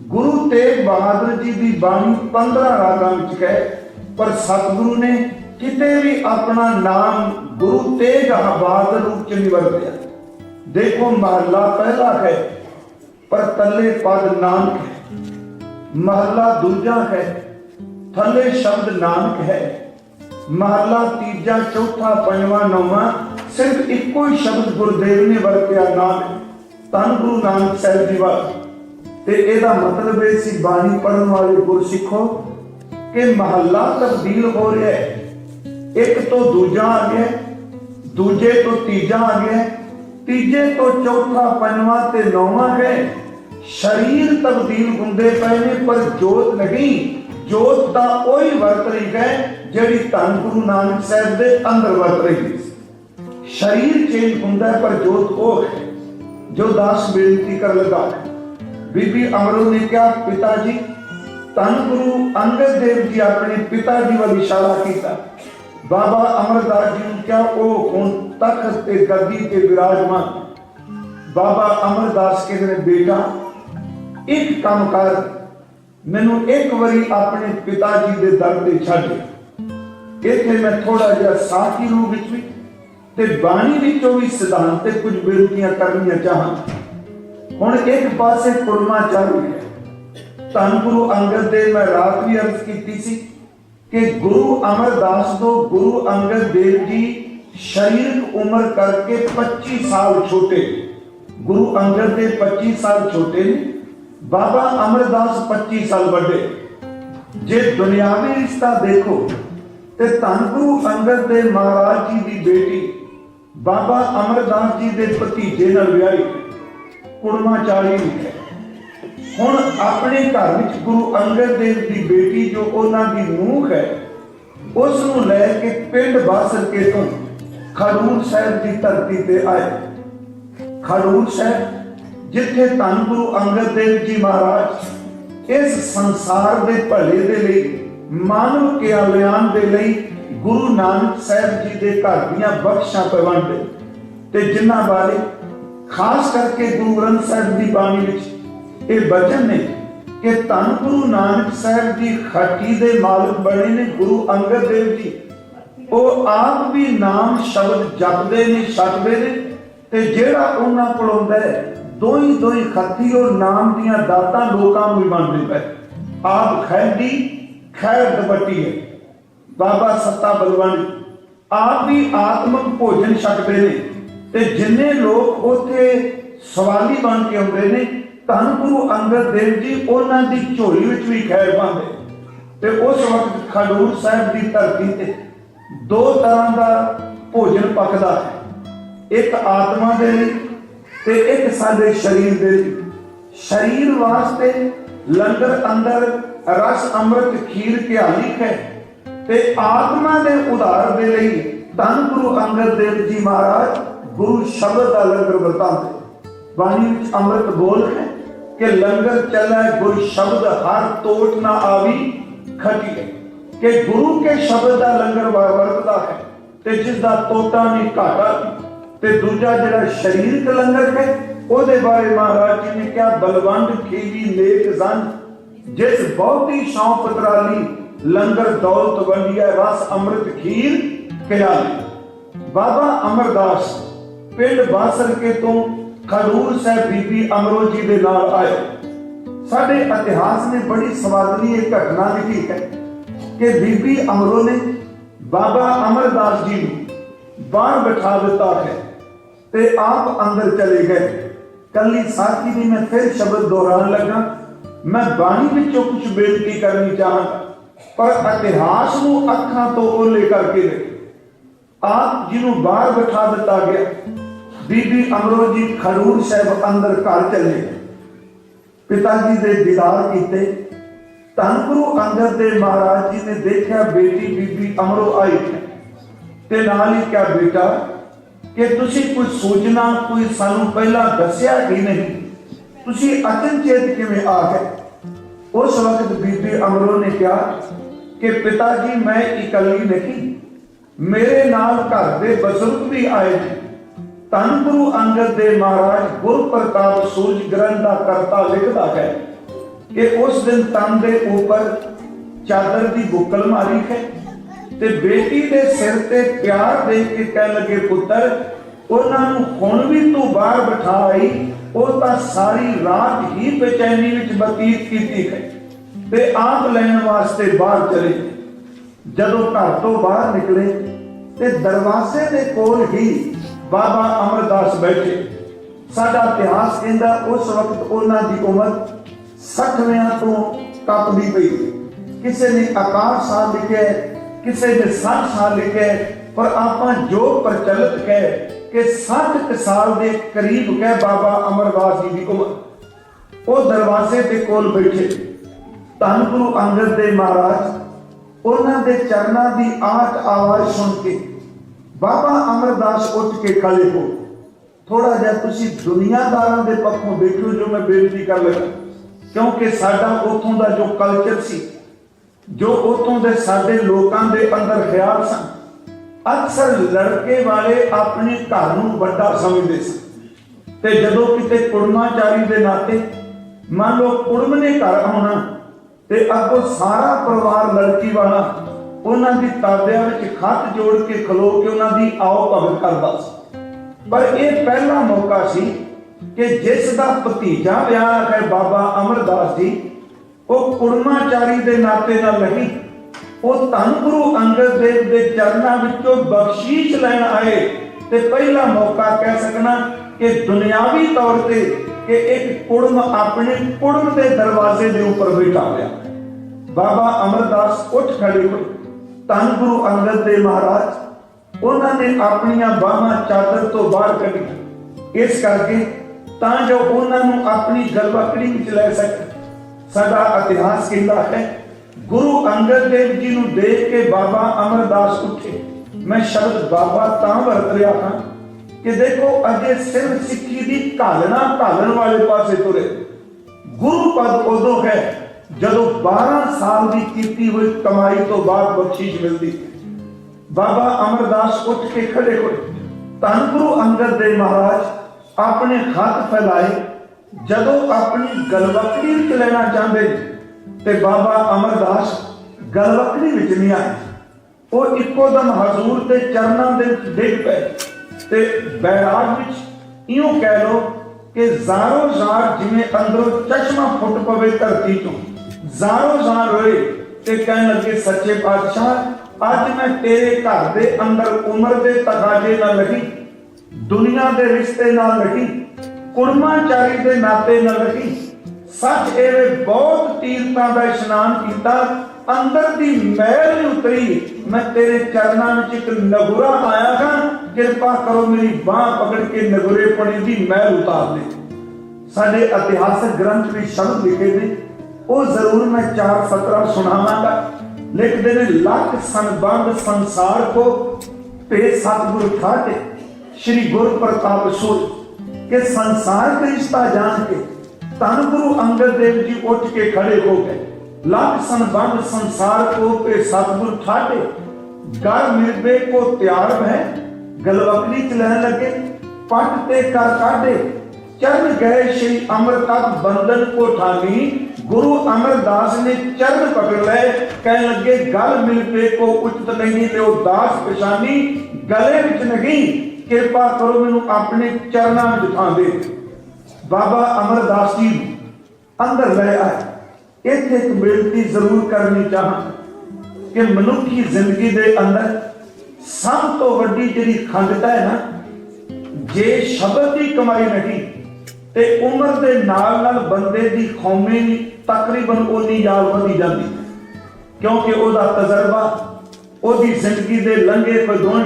ਗੁਰੂ ਤੇਗ ਬਹਾਦਰ ਜੀ ਦੀ ਬਾਣੀ 15 ਰਾਗਾਂ ਵਿੱਚ ਹੈ, ਪਰ ਸਤਿਗੁਰੂ ਨੇ ਕਿਤੇ ਵੀ ਆਪਣਾ ਨਾਮ ਗੁਰੂ ਤੇਗ ਬਹਾਦਰ ਰੂਪ 'ਚ ਨਹੀਂ ਵਰਤਿਆ। ਦੇਖੋ ਮਹੱਲਾ ਪਹਿਲਾ ਹੈ, ਪਰ ਤੱਲੇ ਪਦ ਨਾਨਕ ਹੈ। ਮਹੱਲਾ ਦੂਜਾ ਹੈ, ਥੱਲੇ ਸ਼ਬਦ ਨਾਨਕ ਹੈ। ਮਹੱਲਾ ਤੀਜਾ, ਚੌਥਾ, ਪੰਜਵਾਂ, ਨੌਵਾਂ, ਸਿਰਫ ਇੱਕੋ ਹੀ ਸ਼ਬਦ ਗੁਰਦੇਵ ਨੇ ਵਰਤਿਆ, ਨਾਨਕ। ਤਨ ਗੁਰੂ ਨਾਨਕ ਸਾਹਿਬ ਜੀ ਵਾਲ। ਤੇ ਇਹਦਾ ਮਤਲਬ ਇਹ ਸੀ ਬਾਣੀ ਪੜਨ ਵਾਲੇ ਗੁਰਸਿੱਖੋ ਕਿ ਮਹੱਲਾ ਤਬਦੀਲ ਹੋ ਰਿਹਾ ਹੈ। ਇੱਕ ਤੋਂ ਦੂਜਾ ਆ ਗਿਆ, ਦੂਜੇ ਤੋਂ ਤੀਜਾ ਆ ਗਿਆ, ਤੀਜੇ ਤੋਂ ਚੌਥਾ, ਪੰਜਵਾਂ ਤੇ ਨੌਵਾਂ ਹੈ। ਸਰੀਰ ਤਬਦੀਲ ਹੁੰਦੇ ਪਏ ਨੇ, ਪਰ ਜੋਤ ਨਹੀਂ। ਜੋਤ ਤਾਂ ਉਹੀ ਵਰਤ ਰਹੀ ਹੈ ਜਿਹੜੀ ਧੰਨ ਗੁਰੂ ਨਾਨਕ ਸਾਹਿਬ ਦੇ ਅੰਦਰ ਵਰਤ ਰਹੀ ਸਰੀਰ ਚੇਂਜ ਹੁੰਦਾ ਪਰ ਜੋਤ ਉਹ ਹੈ ਜੋ ਦਾਸ ਬੇਨਤੀ ਕਰ ਲਗਾ ਬੀਬੀ ਅਮਰੋ ਨੇ ਕਿਹਾ, ਪਿਤਾ ਜੀ, ਧੰਨ ਗੁਰੂ ਅੰਗਦ ਦੇਵ ਜੀ ਆਪਣੇ ਪਿਤਾ ਜੀ ਵੱਲ ਇਸ਼ਾਰਾ ਕੀਤਾ। ਬਾਬਾ ਅਮਰਦਾਸ ਜੀ ਨੂੰ ਕਿਹਾ, ਉਹ ਹੁਣ ਤਖਤ ਤੇ ਗੱਦੀ ਤੇ ਵਿਰਾਜਮਾਨ ਬਾਬਾ ਅਮਰਦਾਸ ਕਹਿੰਦੇ ਨੇ, ਬੇਟਾ, ਇੱਕ ਕੰਮ ਕਰ, ਮੈਨੂੰ ਇੱਕ ਵਾਰੀ ਆਪਣੇ ਪਿਤਾ ਜੀ ਦੇ ਦਰ ਤੇ ਛੱਡ। ਇੱਥੇ ਮੈਂ ਥੋੜਾ ਜਿਹਾ ਸਾਖੀ ਰੂਪ ਵਿੱਚ ਵੀ ਤੇ ਬਾਣੀ ਵਿੱਚੋਂ ਵੀ ਸਿਧਾਂਤ ਤੇ ਕੁਝ ਬੇਨਤੀਆਂ ਕਰਨੀਆਂ ਚਾਹਾਂ। ਹੁਣ ਇੱਕ ਪਾਸੇ ਕੁਰਮਾ ਚੱਲ ਰਿਹਾ ਧੰਨ ਗੁਰੂ ਅੰਗਦ ਦੇਵ, ਮੈਂ ਰਾਤ ਵੀ ਅਰਜ਼ ਕੀਤੀ ਸੀ ਕਿ ਗੁਰੂ ਅਮਰਦਾਸ ਤੋਂ ਗੁਰੂ ਅੰਗਦ ਦੇਵ ਜੀ ਸਰੀਰਕ ਉਮਰ ਕਰਕੇ 25 ਸਾਲ ਛੋਟੇ। ਗੁਰੂ ਅੰਗਦ ਦੇ 25 ਸਾਲ ਛੋਟੇ ਨੇ, ਬਾਬਾ ਅਮਰਦਾਸ 25 ਸਾਲ ਵੱਡੇ। ਜੇ ਦੁਨਿਆਵੀ ਰਿਸ਼ਤਾ ਦੇਖੋ, ਤੇ ਧੰਨ ਗੁਰੂ ਅੰਗਦ ਦੇ ਮਹਾਰਾਜ ਜੀ ਦੀ ਬੇਟੀ, ਬਾਬਾ ਅਮਰਦਾਸ ਜੀ ਦੇ ਭਤੀਜੇ ਨਾਲ ਵਿਆਹੀ। ਕੁੜਮਾ ਚਾਲੀ ਹੈ। ਹੁਣ ਆਪਣੇ ਘਰ ਵਿੱਚ ਗੁਰੂ ਅੰਗਦ ਦੇਵ ਦੀ ਬੇਟੀ ਜੋ ਉਹਨਾਂ ਦੀ ਨੂੰਹ ਹੈ ਉਸ ਨੂੰ ਲੈ ਕੇ ਪਿੰਡ ਬਾਸਰਕੇ ਤੋਂ ਖਡੂਰ ਸਾਹਿਬ ਦੀ ਧਰਤੀ ਤੇ ਆਏ। ਖਡੂਰ ਸਾਹਿਬ, ਜਿੱਥੇ ਧੰਨ ਗੁਰੂ ਅੰਗਦ ਦੇਵ ਜੀ ਮਹਾਰਾਜ ਇਸ ਸੰਸਾਰ ਦੇ ਭਲੇ ਦੇ ਲਈ, ਮਾਨਵ ਕਲਿਆਣ ਦੇ ਲਈ ਗੁਰੂ ਨਾਨਕ ਸਾਹਿਬ ਜੀ ਦੇ ਘਰ ਦੀਆਂ ਬਖਸ਼ਾਂ ਪਵੰਡੇ ਤੇ ਜਿਨ੍ਹਾਂ ਬਾਰੇ ਖਾਸ ਕਰਕੇ ਗੁਰੂ ਗ੍ਰੰਥ ਸਾਹਿਬ ਦੀ ਬਾਣੀ ਵਿੱਚ ਇਹ ਬਚਨ ਨੇ ਕਿ ਧੰਨ ਗੁਰੂ ਨਾਨਕ ਸਾਹਿਬ ਜੀ ਖਾਟੀ ਦੇ ਮਾਲਕ ਬਣੇ ਨੇ, ਗੁਰੂ ਅੰਗਦ ਦੇਵ ਜੀ। ਉਹ ਆਪ ਵੀ ਨਾਮ ਸ਼ਬਦ ਜਪਦੇ ਨੇ ਛੱਡਦੇ ਨੇ ਤੇ ਜਿਹੜਾ ਉਹਨਾਂ ਕੋਲ ਹੁੰਦਾ ਹੈ, ਦੋਈ ਦੋਈ ਖੱਤੀ ਉਹ ਨਾਮ ਦੀਆਂ ਦਾਤਾਂ ਲੋਕਾਂ ਨੂੰ ਵੰਡਦੇ ਪਏ। ਆਪ ਖੈਦੀ ਖੈਰ ਦਬਟੀ ਹੈ। ਬਾਬਾ ਸੱਤਾ ਬਲਵੰਡ ਆਪ ਵੀ ਆਤਮਿਕ ਭੋਜਨ ਛਕਦੇ ਨੇ ਤੇ ਜਿੰਨੇ ਲੋਕ ਉਥੇ ਸਵਾਲੀ ਬਣ ਕੇ ਆਉਂਦੇ ਨੇ ਧੰਨ ਗੁਰੂ ਅੰਗਦ ਦੇਵ ਜੀ, ਉਹਨਾਂ ਦੀ ਝੋਲੀ ਵਿੱਚ ਵੀ ਖੈਰ ਪਾਉਂਦੇ ਤੇ ਉਸ ਵਕਤ ਖਡੂਰ ਸਾਹਿਬ ਦੀ ਧਰਤੀ ਤੇ ਦੋ ਤਰ੍ਹਾਂ ਦਾ ਭੋਜਨ ਪੱਕਦਾ ਹੈ। ਇੱਕ ਆਤਮਾ ਦੇ ਲਈ ਤੇ ਇੱਕ ਸਾਡੇ ਸਰੀਰ ਦੇ ਲਈ। ਸਰੀਰ ਵਾਸਤੇ ਲੰਗਰ ਅੰਦਰ ਰਸ, ਅੰਮ੍ਰਿਤ, ਖੀਰ, ਘਿਆਲੀ ਹੈ। ਤੇ ਆਤਮਾ ਦੇ ਉਧਾਰ ਦੇ ਲਈ ਧੰਨ ਗੁਰੂ ਅੰਗਦ ਦੇਵ ਜੀ ਮਹਾਰਾਜ ਗੁਰੂ ਸ਼ਬਦ ਦਾ ਲੰਗਰ ਵਰਤਾਂਦੇ ਬਾਣੀ ਵਿੱਚ ਅੰਮ੍ਰਿਤ ਬੋਲ ਹੈ। ਕਿ ਲੰਗਰ ਚੱਲੈ ਗੁਰ ਸ਼ਬਦ ਹਰ ਤੋਟ ਨਾ ਆਵੀ, ਖਟੀ ਹੈ। ਕਿ ਗੁਰੂ ਕੇ ਸ਼ਬਦ ਦਾ ਲੰਗਰ ਵਰਤਦਾ ਹੈ, ਤੇ ਜਿਸ ਦਾ ਤੋਟਾ ਨਹੀਂ ਘਾਟਾ ਤੇ ਦੂਜਾ ਜਿਹੜਾ ਸਰੀਰਕ ਲੰਗਰ ਹੈ, ਉਹਦੇ ਬਾਰੇ ਮਹਾਰਾਜ ਜੀ ਨੇ ਕਿਹਾ, ਬਲਵੰਡ ਖੀਵੀ ਨੇਕ ਜ਼ਨ ਜਿਸ ਬਹੁਤੀ ਸ਼ੌਂਕ ਪਤਰਾਲੀ ਲੰਗਰ ਦੌਲਤ ਵੰਡਿਆ ਰਸ ਅੰਮ੍ਰਿਤ ਖੀਰ ਖਿਆਲੀ ਬਾਬਾ ਅਮਰਦਾਸ ਪਿੰਡ ਬਾਸਰਕੇ ਤੋਂ ਖਡੂਰ ਸਾਹਿਬ ਬੀਬੀ ਅਮਰੋ ਜੀ ਦੇ ਨਾਲ ਆਏ। ਸਾਡੇ ਇਤਿਹਾਸ ਨੇ ਬੜੀ ਸਵਾਦਲੀ ਇਹ ਘਟਨਾ ਲਿਖੀ ਹੈ ਕਿ ਬੀਬੀ ਅਮਰੋ ਨੇ ਬਾਬਾ ਅਮਰਦਾਸ ਜੀ ਨੂੰ ਬਾਹਰ ਬਿਠਾ ਦਿੱਤਾ ਹੈ ਤੇ ਆਪ ਅੰਦਰ ਚਲੇ ਗਏ। ਕੱਲੀ ਸਾਥੀ ਦੀ ਮੈਂ ਫਿਰ ਸ਼ਬਦ ਦੁਹਰਾਉਣ ਲੱਗਾ, ਮੈਂ ਬਾਣੀ ਵਿੱਚੋਂ ਕੁਝ ਬੇਨਤੀ ਕਰਨੀ ਚਾਹਾਂਗਾ, ਪਰ ਇਤਿਹਾਸ ਨੂੰ ਅੱਖਾਂ ਤੋਂ ਓਲੇ ਕਰਕੇ ਦੇਖੋ। ਆਪ ਜੀ ਨੂੰ ਬਾਹਰ ਬਿਠਾ ਦਿੱਤਾ ਗਿਆ। ਬੀਬੀ ਅਮਰੋ ਜੀ ਖਡੂਰ ਸਾਹਿਬ ਅੰਦਰ ਘਰ ਚਲੇ। ਪਿਤਾ ਜੀ ਦੇ ਦੀਦਾਰ ਕੀਤੇ। ਧੰਨ ਗੁਰੂ ਅੰਗਦ ਦੇਵ ਮਹਾਰਾਜ ਜੀ ਨੇ ਦੇਖਿਆ ਬੇਟੀ ਬੀਬੀ ਅਮਰੋ ਆਈ। ਤੇ ਨਾਲ ਹੀ ਕਿਹਾ, ਬੇਟਾ, ਕਿ ਤੁਸੀਂ ਕੋਈ ਸੂਚਨਾ, ਕੋਈ ਸਾਨੂੰ ਪਹਿਲਾਂ ਦੱਸਿਆ ਹੀ ਨਹੀਂ? ਤੁਸੀਂ ਅਚਨਚੇਤ ਕਿਵੇਂ ਆ ਗਏ? ਉਸ ਵਕਤ ਬੀਬੀ ਅਮਰੋ ਨੇ ਕਿਹਾ ਕਿ ਪਿਤਾ ਜੀ ਮੈਂ ਇਕੱਲੀ ਨਹੀਂ। ਮੇਰੇ ਨਾਲ ਘਰ ਦੇ ਬਜ਼ੁਰਗ ਵੀ ਆਏ ਨੇ। ਧੰਨ ਗੁਰੂ ਅੰਗਦ ਦੇਵ ਮਹਾਰਾਜ ਗੁਰ ਪ੍ਰਤਾਪ ਸੂਰਜ ਗ੍ਰੰਥ ਦਾ ਕਰਤਾ ਲਿਖਦਾ ਹੈ ਕਿ ਉਸ ਦਿਨ ਤਨ ਦੇ ਉੱਪਰ ਚਾਦਰ ਦੀ ਬੁੱਕਲ ਮਾਰੀ ਹੈ ਤੇ ਬੇਟੀ ਦੇ ਸਿਰ ਤੇ ਪਿਆਰ ਦੇ ਕੇ ਕਹਿ ਲਗੇ, ਪੁੱਤਰ, ਉਹਨਾਂ ਨੂੰ ਹੁਣ ਵੀ ਤੂੰ ਬਾਹਰ ਬਿਠਾ ਆਈ, ਉਹ ਤਾਂ ਸਾਰੀ ਰਾਤ ਹੀ ਬੇਚੈਨੀ ਵਿੱਚ ਬਤੀਤ ਕੀਤੀ ਹੈ ਤੇ ਆਪ ਲੈਣ ਵਾਸਤੇ ਬਾਹਰ ਚਲੇ ਗਏ। ਜਦੋਂ ਘਰ ਤੋਂ ਬਾਹਰ ਨਿਕਲੇ ਤੇ ਦਰਵਾਜ਼ੇ ਦੇ ਕੋਲ ਹੀ ਬਾਬਾ ਅਮਰਦਾਸ ਬੈਠੇ। ਸਾਡਾ ਇਤਿਹਾਸ ਕਹਿੰਦਾ ਉਸ ਵਕਤ ਉਹਨਾਂ ਦੀ ਉਮਰ 60ਵਿਆਂ ਤੋਂ ਟੱਪਦੀ ਪਈ। ਕਿਸੇ ਨੇ ਆਕਾਰ ਸਾਲ ਲਿਖਿਆ ਕਿਸੇ ਨੇ 60 ਸਾਲ ਲਿਖਿਆ ਪਰ ਆਪਾਂ ਜੋ ਪ੍ਰਚਲਿਤ ਹੈ ਕਿ 60 ਸਾਲ ਦੇ ਕਰੀਬ ਕਹਿ ਬਾਬਾ ਅਮਰਦਾਸ ਜੀ ਦੀ ਉਮਰ। ਉਹ ਦਰਵਾਜ਼ੇ ਦੇ ਕੋਲ ਬੈਠੇ। ਧੰਨ ਗੁਰੂ ਅੰਗਦ ਦੇਵ ਮਹਾਰਾਜ, ਉਹਨਾਂ ਦੇ ਚਰਨਾਂ ਦੀ ਆਟ ਆਵਾਜ਼ ਸੁਣ ਕੇ ਬਾਬਾ ਅਮਰਦਾਸ ਉੱਠ ਕੇ ਖੜੇ ਹੋ। ਥੋੜਾ ਜਿਹਾ ਤੁਸੀਂ ਦੁਨੀਆਦਾਰਾਂ ਦੇ ਪੱਖੋਂ ਦੇਖੋ ਜੋ ਮੈਂ ਬੇਨਤੀ ਕਰ ਲੱਗਾ ਕਿਉਂਕਿ ਸਾਡਾ ਉਥੋਂ ਦਾ ਜੋ ਕਲਚਰ ਸੀ, ਜੋ ਉਥੋਂ ਦੇ ਸਾਡੇ ਲੋਕਾਂ ਦੇ ਅੰਦਰ ਖਿਆਲ ਸਨ, ਅਕਸਰ ਲੜਕੇ ਵਾਲੇ ਆਪਣੇ ਘਰ ਨੂੰ ਵੱਡਾ ਸਮਝਦੇ ਸਨ। ਤੇ ਜਦੋਂ ਕਿਤੇ ਕੁੜਮਾਚਾਰੀ ਦੇ ਨਾਤੇ ਮੰਨ ਲਓ ਕੁੜਮ ਨੇ ਘਰ ਆਉਣਾ, ਤੇ ਅੱਗੋਂ ਸਾਰਾ ਪਰਿਵਾਰ ਲੜਕੀ ਵਾਲਾ ਉਹਨਾਂ ਦੀ ਤਾਬਿਆਂ ਵਿੱਚ ਖੱਤ ਜੋੜ ਕੇ ਖਲੋ ਕੇ ਉਹਨਾਂ ਦੀ ਆਓ ਭਗਤ ਕਰਦਾ ਸੀ। ਪਰ ਇਹ ਪਹਿਲਾ ਮੌਕਾ ਸੀ ਕਿ ਜਿਸ ਦਾ ਭਤੀਜਾ ਵਿਆਹ ਹੈ ਬਾਬਾ ਅਮਰਦਾਸ ਜੀ, ਉਹ ਕੁੜਮਾਚਾਰੀ ਦੇ ਨਾਤੇ ਨਾਲ ਨਹੀਂ ਉਹ ਧੰਨ ਗੁਰੂ ਅੰਗਦ ਦੇਵ ਦੇ ਚਰਨਾਂ ਵਿੱਚੋਂ ਬਖਸ਼ੀਸ਼ ਲੈਣ ਆਏ ਤੇ ਪਹਿਲਾ ਮੌਕਾ ਕਹਿ ਸਕਣਾ ਕਿ ਦੁਨਿਆਵੀ ਤੌਰ ਤੇ ਕਿ ਇੱਕ ਕੁੜਮ ਆਪਣੇ ਕੁੜਮ ਦੇ ਦਰਵਾਜ਼ੇ ਦੇ ਉੱਪਰ ਬੈਠਾ ਹੋਇਆ। ਬਾਬਾ ਅਮਰਦਾਸ ਉੱਠ ਖੜੇ ਹੋਏ। ਧੰਨ ਗੁਰੂ ਅੰਗਦ ਦੇਵ ਮਹਾਰਾਜ, ਉਹਨਾਂ ਨੇ ਆਪਣੀਆਂ ਬਾਹਾਂ ਚਾਦਰ ਤੋਂ ਬਾਹਰ ਕੱਢੀਆਂ। ਇਸ ਕਰਕੇ ਤਾਂ ਜੋ ਉਹਨਾਂ ਨੂੰ ਆਪਣੀ ਗਲਵਕੜੀ ਵਿੱਚ ਲੈ ਸਕਣ ਸਾਡਾ ਇਤਿਹਾਸ ਕਹਿੰਦਾ ਹੈ, ਗੁਰੂ ਅੰਗਦ ਦੇਵ ਜੀ ਨੂੰ ਦੇਖ ਕੇ ਬਾਬਾ ਅਮਰਦਾਸ ਉੱਠੇ। ਮੈਂ ਸ਼ਬਦ ਬਾਬਾ ਤਾਂ ਵਰਤ ਰਿਹਾ ਹਾਂ ਕਿ ਦੇਖੋ ਅਜੇ ਸਿਰ ਸਿੱਖੀ ਦੀ ਘਾਲਣਾ ਘਾਲਣ ਵਾਲੇ ਪਾਸੇ ਤੁਰੇ। ਗੁਰੂ ਪਦ ਉਦੋਂ ਹੈ ਜਦੋਂ 12 ਸਾਲ ਦੀ ਕੀਤੀ ਹੋਈ ਕਮਾਈ ਤੋਂ ਬਾਅਦ ਬਖਸ਼ਿਸ਼ ਮਿਲਦੀ। ਬਾਬਾ ਅਮਰਦਾਸ ਉੱਠ ਕੇ ਖੜੇ ਹੋਏ। ਧੰਨ ਗੁਰੂ ਅੰਗਦ ਦੇਵ ਮਹਾਰਾਜ ਆਪਣੇ ਹੱਥ ਫੈਲਾਏ। ਜਦੋਂ ਆਪਣੀ ਗਲਵਕੜੀ ਵਿੱਚ ਲੈਣਾ ਚਾਹੁੰਦੇ ਤੇ ਬਾਬਾ ਅਮਰਦਾਸ ਗਲਵਕੜੀ ਵਿੱਚ ਨਹੀਂ ਆਏ। ਉਹ ਇੱਕੋ ਦਮ ਹਜ਼ੂਰ ਦੇ ਚਰਨਾਂ ਦੇ ਵਿੱਚ ਡਿੱਗ ਪਏ ਤੇ ਬੈਰਾਗ ਵਿੱਚ ਇਉਂ ਕਹਿ ਲੋ ਕਿ ਜ਼ਾਰੋ ਜ਼ਾਰ ਜਿਵੇਂ ਅੰਦਰੋਂ ਚਸ਼ਮਾ ਫੁੱਟ ਪਵੇ ਧਰਤੀ ਤੋਂ। ਜ਼ਾਰੋ ਜ਼ਾਰ ਹੋਏ ਤੇ ਕਹਿਣ ਲੱਗੇ, ਸੱਚੇ ਪਾਤਸ਼ਾਹ, ਅੱਜ ਮੈਂ ਤੇਰੇ ਘਰ ਦੇ ਅੰਦਰ ਉਮਰ ਦੇ ਤਕਾਜ਼ੇ ਨਾਲ ਨਹੀਂ, ਦੁਨੀਆ ਦੇ ਰਿਸ਼ਤੇ ਨਾਲ ਨਹੀਂ ਕੁੜਮਾਚਾਰੀ ਦੇ ਨਾਤੇ ਨਾਲ ਨਹੀਂ, ਸੱਚ ਇਹ ਬਹੁਤ ਤੀਰਥਾਂ ਦਾ ਇਸ਼ਨਾਨ ਕੀਤਾ, ਅੰਦਰ ਦੀ ਮੈਲ ਨਹੀਂ ਉਤਰੀ, ਮੈਂ ਤੇਰੇ ਚਰਨਾਂ ਵਿੱਚ ਇੱਕ ਨਗੁਰਾ ਪਾਇਆ ਹਾਂ, ਕਿਰਪਾ ਕਰੋ ਮੇਰੀ ਬਾਹ ਪਕੜ ਕੇ ਨਗੁਰੇ ਪਣੀ ਦੀ ਮੈਲ ਉਤਾਰ ਦੇ। ਸਾਡੇ ਇਤਿਹਾਸਕ ਗ੍ਰੰਥ ਵਿੱਚ ਸ਼ਬਦ ਲਿਖੇ ਨੇ ਉਹ ਜ਼ਰੂਰ ਮੈਂ ਚਾਰ ਫਤਰਾ ਸੁਣਾਵਾਂਗਾ ਲਿਖਦੇ ਨੇ ਲੱਖ ਸੰਬੰਧ ਸੰਸਾਰ ਕੋ ਤੇ ਸਤਿਗੁਰ ਠਾਠੇ ਸ੍ਰੀ ਗੁਰ ਪ੍ਰਤਾਪ ਸੂਰ ਕਿ ਸੰਸਾਰ ਦਾ ਰਿਸ਼ਤਾ ਜਾਣ ਕੇ ਧੰਨ ਗੁਰੂ ਅੰਗਦ ਦੇਵ ਜੀ ਉੱਠ ਕੇ ਖੜੇ ਹੋ ਗਏ ਲੱਖ ਸੰਬੰਧ ਸੰਸਾਰ ਕੋ ਤੇ ਸਤਿਗੁਰ ਠਾਠੇ ਗਰ ਮਿਲਵੇ ਕੋ ਤਿਆਰ ਹੈ ਗਲਵਕੜੀ ਚ ਲੈਣ ਲੱਗੇ ਪੱਟ ਤੇ ਕਰ ਕਾਢੇ ਚਰਨ ਗਏ ਸ਼੍ਰੀ ਅਮਰਤਕ ਬੰਧਨ ਕੋ ਠਾਨੀ ਗੁਰੂ ਅਮਰਦਾਸ ਨੇ ਚਰਨ ਪਕੜ ਲਏ ਕਹਿਣ ਲੱਗੇ ਗਲ ਮਿਲ ਪੇ ਕੋ ਉਚਿਤ ਨਹੀਂ ਤੇ ਉਹ ਦਾਸ ਪਛਾਨੀ ਗਲੇ ਵਿੱਚ ਕਿਰਪਾ ਕਰੋ ਮੈਨੂੰ ਆਪਣੇ ਚਰਨਾਂ ਵਿੱਚ ਥਾਂ ਬਾਬਾ ਅਮਰਦਾਸ ਜੀ ਅੰਦਰ ਲੈ ਆਏ ਇੱਥੇ ਇੱਕ ਬੇਨਤੀ ਜ਼ਰੂਰ ਕਰਨੀ ਚਾਹਾਂ ਕਿ ਮਨੁੱਖੀ ਜ਼ਿੰਦਗੀ ਦੇ ਅੰਦਰ ਸਭ ਤੋਂ ਵੱਡੀ ਜਿਹੜੀ ਖੰਡਤਾ ਹੈ ਨਾ ਜੇ ਸ਼ਬਦ ਦੀ ਕਮਾਈ ਨਹੀਂ ਤੇ ਉਮਰ ਦੇ ਨਾਲ ਨਾਲ ਬੰਦੇ ਦੀ ਖੌਮੇ ਵੀ ਤਕਰੀਬਨ ਉਨੀ ਯਾਦ ਵਧੀ ਜਾਂਦੀ। ਕਿਉਂਕਿ ਉਹਦਾ ਤਜਰਬਾ, ਉਹਦੀ ਜ਼ਿੰਦਗੀ ਦੇ ਲੰਘੇ ਪਦੁਣ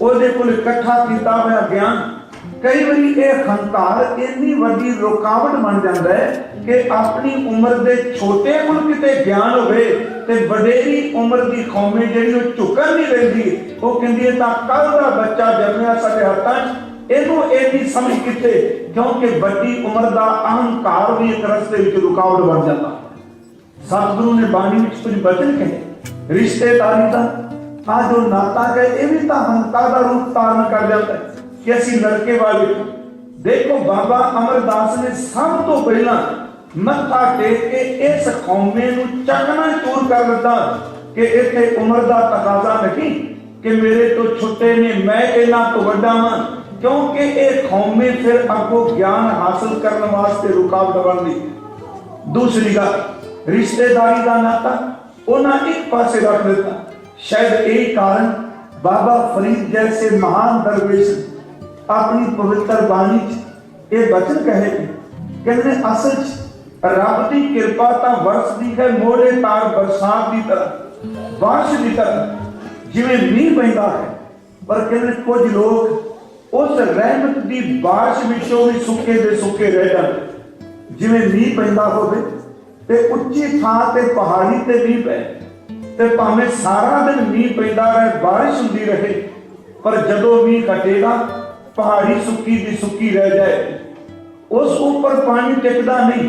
ਉਹਦੇ ਕੋਲ ਇਕੱਠਾ ਕੀਤਾ ਹੋਇਆ ਗਿਆਨ, ਕਈ ਵਾਰੀ ਇਹ ਹੰਕਾਰ ਇੰਨੀ ਵੱਡੀ ਰੁਕਾਵਟ ਬਣ ਜਾਂਦਾ ਹੈ ਕਿ ਆਪਣੀ ਉਮਰ ਦੇ ਛੋਟੇ ਕੋਲ ਕਿਤੇ ਗਿਆਨ ਹੋਵੇ ਤੇ ਵਡੇਰੀ ਉਮਰ ਦੀ ਕੌਮੇ ਜਿਹੜੀ ਉਹ ਝੁਕਣ ਨਹੀਂ ਰਹਿੰਦੀ ਉਹ ਕਹਿੰਦੀ ਹੈ ਤਾਂ ਕੱਲ ਦਾ ਬੱਚਾ ਜੰਮਿਆ ਸਾਡੇ ਹੱਥਾਂ 'ਚ ਇਹਨੂੰ ਇਹ ਸਮਝ ਕਿੱਥੇ, ਕਿਉਂਕਿ ਵੱਡੀ ਉਮਰ ਦਾ ਅਹੰਕਾਰ ਵੀ ਇੱਕ ਰਸਤੇ ਵਿੱਚ ਰੁਕਾਵਟ ਬਣ ਜਾਂਦਾ। ਸਤਿਗੁਰੂ ਨੇ ਬਾਣੀ ਵਿੱਚ ਕੁਝ ਬਚਨ ਕਹੇ, ਰਿਸ਼ਤੇਦਾਰੀ ਦਾ ਆ ਜੋ ਨਾਤਾ ਹੈ ਇਹ ਵੀ ਤਾਂ ਹੰਕਾਰ ਦਾ ਰੂਪ ਧਾਰਨ ਕਰ ਜਾਂਦਾ ਹੈ ਕਿ ਅਸੀਂ ਲੜਕੇ ਵਾਲੇ ਦੇਖੋ, ਬਾਬਾ ਅਮਰਦਾਸ ਨੇ ਸਭ ਤੋਂ ਪਹਿਲਾਂ ਮੱਥਾ ਟੇਕ ਕੇ ਇਸ ਕੌਮੇ ਨੂੰ ਚੱਕਣਾ ਚੂਰ ਕਰ ਦਿੱਤਾ ਕਿ ਇੱਥੇ ਉਮਰ ਦਾ ਤਕਾਜ਼ਾ ਨਹੀਂ, ਕਿ ਮੇਰੇ ਤੋਂ ਛੁੱਟੇ ਨੇ, ਮੈਂ ਇਹਨਾਂ ਤੋਂ ਵੱਡਾ ਹਾਂ। ਕਿਉਂਕਿ ਇਹ ਕੌਮੇ ਫਿਰ ਅੱਗੋਂ ਗਿਆਨ ਹਾਸਲ ਕਰਨ ਵਾਸਤੇ ਰੁਕਾਵਟ ਬਣਦੀ ਦੂਸਰੀ ਗੱਲ ਰਿਸ਼ਤੇਦਾਰੀ ਦਾ ਨਾਤਾ ਉਹਨਾਂ ਇੱਕ ਪਾਸੇ ਰੱਖ ਦਿੱਤਾ ਸ਼ਾਇਦ ਇਹ ਕਾਰਨ ਬਾਬਾ ਫਰੀਦ ਜੈਸੇ ਮਹਾਨ ਦਰਵੇਸ਼ ਆਪਣੀ ਪਵਿੱਤਰ ਬਾਣੀ 'ਚ ਇਹ ਬਚਨ ਕਹੇ ਨੇ। ਕਹਿੰਦੇ ਨੇ ਅਸਲ 'ਚ ਰੱਬ ਦੀ ਕਿਰਪਾ ਤਾਂ ਵਰਸਦੀ ਹੈ ਮੋੜੇ ਤਾਰ ਬਰਸਾਤ ਦੀ ਤਰ੍ਹਾਂ ਬਾਰਿਸ਼ ਦੀ ਤਰ੍ਹਾਂ ਜਿਵੇਂ ਮੀਂਹ ਪੈਂਦਾ ਹੈ ਪਰ ਕਹਿੰਦੇ ਕੁਝ ਲੋਕ ਉਸ ਰਹਿਮਤ ਦੀ ਬਾਰਿਸ਼ ਵਿੱਚੋਂ ਵੀ ਸੁੱਕੇ ਦੇ ਸੁੱਕੇ ਰਹਿ ਜਾਂਦੇ ਜਿਵੇਂ ਮੀਂਹ ਪੈਂਦਾ ਹੋਵੇ, ਤੇ ਉੱਚੀ ਥਾਂ ਤੇ ਪਹਾੜੀ ਤੇ ਮੀਂਹ ਪਏ ਤੇ ਭਾਵੇਂ ਸਾਰਾ ਦਿਨ ਮੀਂਹ ਪੈਂਦਾ ਰਹੇ, ਬਾਰਿਸ਼ ਹੁੰਦੀ ਰਹੇ, ਪਰ ਜਦੋਂ ਮੀਂਹ ਘਟੇਗਾ, ਪਹਾੜੀ ਸੁੱਕੀ ਦੀ ਸੁੱਕੀ ਰਹਿ ਜਾਏ। ਉਸ ਉੱਪਰ ਪਾਣੀ ਟਿਕਦਾ ਨਹੀਂ।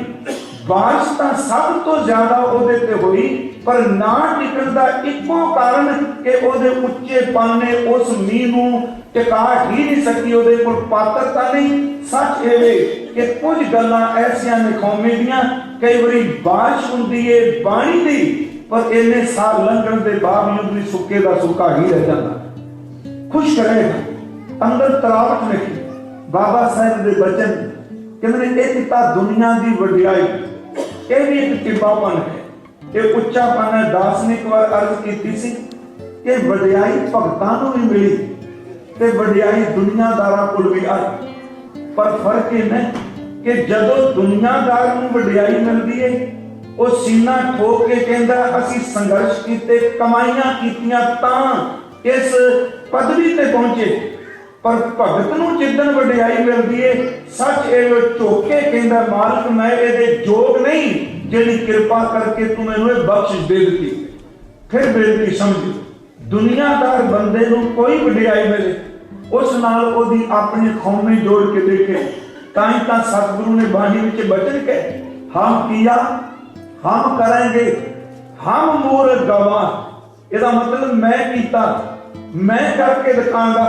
ਬਾਰਿਸ਼ ਤਾਂ ਸਭ ਤੋਂ ਜ਼ਿਆਦਾ ਉਹਦੇ ਤੇ ਹੋਈ ਪਰ ਨਾ ਟਿਕਣ ਦਾ ਇੱਕੋ ਕਾਰਨ ਕਿ ਉਹਦੇ ਉੱਚੇ ਪਾਣੇ ਉਸ ਮੀਂਹ ਨੂੰ ਟਿਕਾ ਹੀ ਨਹੀਂ ਸਕੀ, ਉਹਦੇ ਕੋਲ ਪਾਤਰਤਾ ਨਹੀਂ। ਸੱਚ ਇਹ ਵੇ ਕਿ ਕੁਝ ਗੱਲਾਂ ਐਸੀਆਂ ਨੇ ਦੀਆਂ, ਕਈ ਵਾਰੀ ਬਾਰਿਸ਼ ਹੁੰਦੀ ਏ, ਬਾਣੀ ਦੀ, ਪਰ ਇਹਨੇ ਸਾਲ ਲੰਘਣ ਦੇ ਬਾਵਜੂਦ ਵੀ ਸੁੱਕੇ ਦਾ ਸੁੱਕਾ ਹੀ ਰਹਿ ਜਾਂਦਾ। ਖੁਸ਼ ਕਰੇਗਾ ਅੰਦਰ ਤਰਾਵਟ ਨਹੀਂ। ਬਾਬਾ ਸਾਹਿਬ ਦੇ ਬਚਨ ਕਹਿੰਦੇ ਨੇ, ਇੱਕ ਤਾਂ ਦੁਨੀਆ ਦੀ ਵਡਿਆਈ, ਇਹ ਵੀ ਇੱਕ ਟਿੱਬਾਪਨ ਹੈ ਇਹ ਉੱਚਾਪਨ ਹੈ ਦਾਸ ਨੇ ਇੱਕ ਵਾਰ ਅਰਜ਼ ਕੀਤੀ ਸੀ ਕਿ ਵਡਿਆਈ ਭਗਤਾਂ ਨੂੰ ਵੀ ਮਿਲੀ ਤੇ ਵਡਿਆਈ ਦੁਨੀਆਦਾਰਾਂ ਕੋਲ ਵੀ ਆਈ ਪਰ ਫ਼ਰਕ ਇਹ ਹੈ ਕਿ ਜਦੋਂ ਦੁਨੀਆਦਾਰ ਨੂੰ ਵਡਿਆਈ ਮਿਲਦੀ ਹੈ, ਉਹ ਸੀਨਾ ਠੋਕ ਕੇ ਕਹਿੰਦਾ, ਅਸੀਂ ਸੰਘਰਸ਼ ਕੀਤੇ, ਕਮਾਈਆਂ ਕੀਤੀਆਂ ਤਾਂ ਇਸ ਪਦਵੀ ਤੇ ਪਹੁੰਚੇ। ਪਰ ਭਗਤ ਨੂੰ ਜਿੱਦਣ ਵਡਿਆਈ ਮਿਲਦੀ ਏ ਸੱਚ ਇਹ ਉਹ ਝੋਕੇ ਕਹਿੰਦਾ, ਮਾਲਕ, ਮੈਂ ਇਹਦੇ ਯੋਗ ਨਹੀਂ। ਜਿਹੜੀ ਕਿਰਪਾ ਕਰਕੇ ਤੂੰ ਮੈਨੂੰ ਇਹ ਬਖਸ਼ਿਸ਼ ਦੇ ਦਿੱਤੀ, ਫਿਰ ਬੇਨਤੀ ਸਮਝੀ? ਦੁਨੀਆਦਾਰ ਬੰਦੇ ਨੂੰ ਕੋਈ ਵਡਿਆਈ ਮਿਲੇ, ਉਸ ਨਾਲ ਉਹਦੀ ਆਪਣੀ ਖੌਮੇ ਜੋੜ ਕੇ ਦੇਖੇ, ਤਾਂ ਹੀ ਤਾਂ ਸਤਿਗੁਰੂ ਨੇ ਬਾਣੀ ਵਿੱਚ ਬਚਨ ਕਹੇ, ਹਮ ਕੀਆ, ਹਮ ਕਰਾਂਗੇ, ਹਮ ਮੂਰ ਗਵਾ ਇਹਦਾ ਮਤਲਬ ਮੈਂ ਕੀਤਾ, ਮੈਂ ਕਰਕੇ ਦਿਖਾਂਗਾ,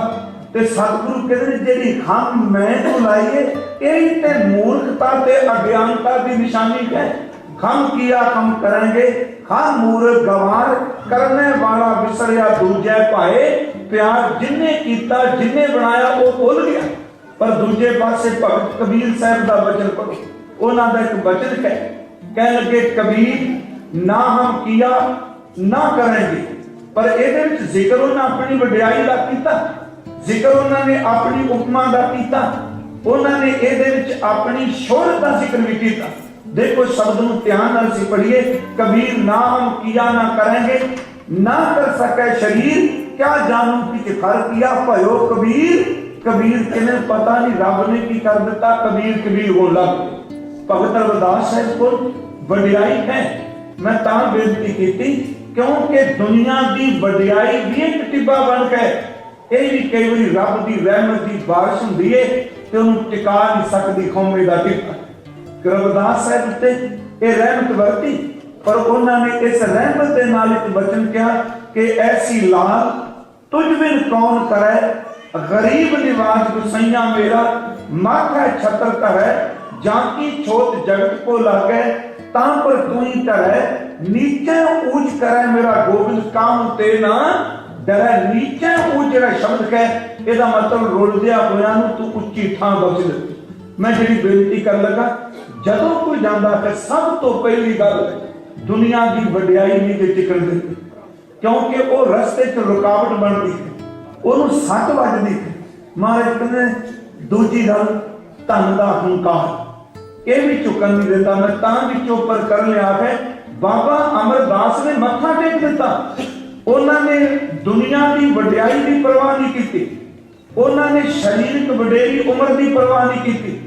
ਤੇ ਸਤਿਗੁਰੂ ਕਹਿੰਦੇ ਨੇ, ਜਿਹੜੀ ਹਮ ਮੈਂ ਤੋਂ ਲਾਈਏ ਇਹ ਤੇ ਮੂਰਖਤਾ ਤੇ ਅਗਿਆਨਤਾ ਦੀ ਨਿਸ਼ਾਨੀ ਹੈ। ਹਮ ਕੀਆ ਹਮ ਕਰਾਂਗੇ ਹਮ ਮੂਰ ਗਵਾਰ ਕਰਨੇ ਵਾਲਾ ਵਿਸਰਿਆ ਦੂਜੇ ਭਾਏ, ਪਿਆਰ ਜਿਨੇ ਕੀਤਾ, ਜਿਨੇ ਬਣਾਇਆ, ਉਹ ਭੁੱਲ ਗਿਆ। ਪਰ ਦੂਜੇ ਪਾਸੇ ਭਗਤ ਕਬੀਰ ਸਾਹਿਬ ਦਾ ਬਚਨ ਪੜੋ ਉਹਨਾਂ ਦਾ ਇੱਕ ਬਚਨ ਹੈ ਕਹਿ ਲੱਗੇ, ਕਬੀਰ, ਨਾ ਹਮ ਕੀਆ, ਨਾ ਕਰਾਂਗੇ ਪਰ ਇਹਦੇ ਵਿੱਚ ਜ਼ਿਕਰ ਉਹਨਾਂ ਆਪਣੀ ਵਡਿਆਈ ਦਾ ਕੀਤਾ, ਜ਼ਿਕਰ ਉਹਨਾਂ ਨੇ ਆਪਣੀ ਉਪਮਾ ਦਾ ਕੀਤਾ, ਉਹਨਾਂ ਨੇ ਇਹਦੇ ਵਿੱਚ ਆਪਣੀ ਸ਼ੋਹਰਤ ਦਾ ਜ਼ਿਕਰ ਵੀ ਕੀਤਾ। ਦੇਖੋ ਸ਼ਬਦ ਨੂੰ ਧਿਆਨ ਨਾਲ ਸੀ ਪੜ੍ਹੀਏ, ਕਬੀਰ ਨਾ ਹਮ ਕੀਆ ਨਾ ਕਰਾਂਗੇ, ਨਾ ਕਰ ਸਕੇ ਸ਼ਰੀਰ, ਕਿਆ ਜਾਣੂ ਕਿ ਫਰ ਕੀਆ, ਭਇਓ ਕਬੀਰ। ਕਬੀਰ ਕਿਨੇ ਪਤਾ ਨਹੀਂ ਰੱਬ ਨੇ ਕੀ ਕਰ ਦਿੱਤਾ, ਕਬੀਰ ਕਬੀਰ ਹੋਣ ਲੱਗ ਭਗਤ ਰਵਿਦਾਸ ਸਾਹਿਬ ਕੋਲ ਵਡਿਆਈ ਹੈ। ਮੈਂ ਤਾਂ ਬੇਨਤੀ ਕੀਤੀ, ਕਿਉਂਕਿ ਦੁਨੀਆ ਦੀ ਵਡਿਆਈ ਵੀ ਇੱਕ ਟਿੱਬਾ ਬਣ ਕੇ, ਇਹ ਵੀ ਕਈ ਵਾਰੀ ਰੱਬ ਦੀ ਰਹਿਮਤ ਦੀ ਬਾਰਿਸ਼ ਹੁੰਦੀ ਏ, ਤੇ ਉਹਨੂੰ ਟਿਕਾ ਨਹੀਂ ਸਕਦੀ ਖੌਮੇ ਦਾ ਟਿੱਬਾ। ਰਵਿਦਾਸ ਸਾਹਿਬ ਉੱਤੇ ਇਹ ਰਹਿਮਤ ਵਰਤੀ, ਪਰ ਉਹਨਾਂ ਨੇ ਇਸ ਰਹਿਮਤ ਦੇ ਨਾਲ ਇੱਕ ਬਚਨ ਕਿਹਾ ਕਿ ਐਸੀ ਲਾਲ, ਤੁਝ ਬਿਨ ਕੌਣ ਕਰੈ? ਗਰੀਬ ਨਿਵਾਜ ਗੁਸਈਆ ਮੇਰਾ, ਮਾਖੈ ਛਤਰ ਕਰੈ ਜਾਂ ਕੀ ਛੋਟ ਜਗਤ ਕੋ ਲਾਗੈ? ਤਾਂ ਪਰ ਤੂੰ ਹੀ ਕਰੈ ਨੀਚੇ ਊਚ ਕਰੈ ਮੇਰਾ ਗੋਬਿੰਦ ਕਾਮ ਤੇ ਨਾ ਡਰੈ। ਨੀਚੇ ਊਚ ਜਿਹੜਾ ਸ਼ਬਦ ਹੈ ਇਹਦਾ ਮਤਲਬ ਰੁਲਦਿਆ ਹੋਇਆ ਨੂੰ ਤੂੰ ਉੱਚੀ ਥਾਂ ਬਖਸ਼ ਦਿੱਤੀ ਮੈਂ ਜਿਹੜੀ ਬੇਨਤੀ ਕਰਨ ਲੱਗਾ ਜਦੋਂ ਕੋਈ ਜਾਂਦਾ ਹੈ, ਸਭ ਤੋਂ ਪਹਿਲੀ ਗੱਲ ਦੁਨੀਆ ਦੀ ਵਡਿਆਈ ਨਹੀਂ ਤੇ ਟਿਕਣ ਦਿੰਦੀ ਕਿਉਂਕਿ ਉਹ ਰਸਤੇ 'ਚ ਰੁਕਾਵਟ ਬਣਦੀ ਹੈ, ਉਹਨੂੰ ਸੱਟ ਵੱਜਦੀ ਹੈ। ਮਹਾਰਾਜ ਕਹਿੰਦੇ ਦੂਜੀ ਗੱਲ ਧਨ ਦਾ ਹੰਕਾਰ। ਇਹ ਵੀ ਚੁੱਕਣ ਨਹੀਂ ਦਿੰਦਾ ਮੈਂ, ਤਾਂ ਵੀ ਚੋਪਰ ਕਰ ਲਿਆ ਹੈ, ਬਾਬਾ ਅਮਰਦਾਸ ਨੇ ਮੱਥਾ ਟੇਕ ਦਿੱਤਾ। ਉਹਨਾਂ ਨੇ ਦੁਨੀਆ ਦੀ ਵਡਿਆਈ ਦੀ ਪਰਵਾਹ ਨਹੀਂ ਕੀਤੀ। ਉਹਨਾਂ ਨੇ ਸਰੀਰਕ ਵਡੇਰੀ ਉਮਰ ਦੀ ਪਰਵਾਹ ਨਹੀਂ ਕੀਤੀ।